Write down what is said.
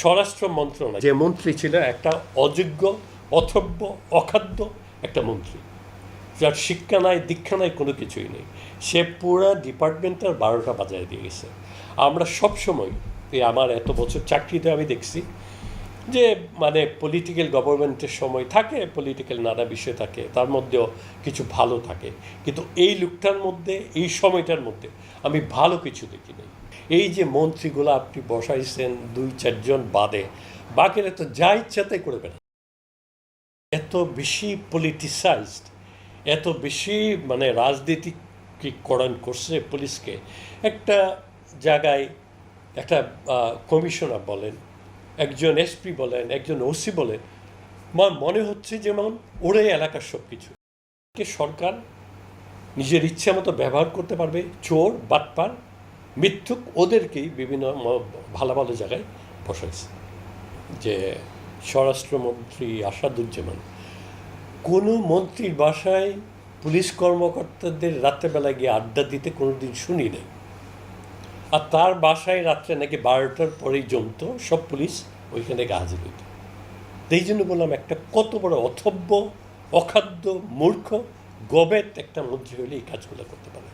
স্বরাষ্ট্র মন্ত্রণালয় যে মন্ত্রী ছিল একটা অযোগ্য অথব্য অখাদ্য একটা মন্ত্রী। যার শিক্ষা নাই দীক্ষা নাই কোনো কিছুই নেই। সে পুরো ডিপার্টমেন্টের বারোটা বাজায় দিয়ে গেছে। আমরা সবসময় এই আমার এত বছর চাকরিতে আমি দেখছি যে মানে পলিটিক্যাল গভর্নমেন্টের সময় থাকে পলিটিক্যাল নানা বিষয় থাকে, তার মধ্যেও কিছু ভালো থাকে। কিন্তু এই লুকটার মধ্যে, এই সময়টার মধ্যে আমি ভালো কিছু দেখি নাই এই যে মন্ত্রীগুলো আপনি বসাইছেন, দুই, চারজন বাদে, বাকিরা তো যা ইচ্ছাতে করে বেড়ায় এত বেশি পলিটিসাইজড এত বেশি মানে রাজনীতিকরণ করছে পুলিশকে। একটা জায়গায় একটা কমিশনার বলেন একজন এসপি বলেন, একজন ওসি বলেন, আমার মনে হচ্ছে যেমন ওরাই এলাকার সব কিছু সরকার নিজের ইচ্ছা মতো ব্যবহার করতে পারবে, চোর, বাটপার, মিথ্যুক, ওদেরকেই বিভিন্ন ভালো ভালো জায়গায় বসাইছে। যে স্বরাষ্ট্রমন্ত্রী আসাদুজ্জামান, কোনো মন্ত্রীর বাসায় পুলিশ কর্মকর্তাদের রাত্রেবেলা গিয়ে আড্ডা দিতে কোনোদিন শুনি নাই। আর তার বাসায় রাত্রে নাকি বারোটার পরেই জমত, সব পুলিশ ওইখানে গিয়ে হাজির হইত। এই জন্য বললাম, একটা কত বড় অথব্য, অখাদ্য, মূর্খ, গবেত একটা মন্ত্রী হলে এই কাজগুলো করতে পারে।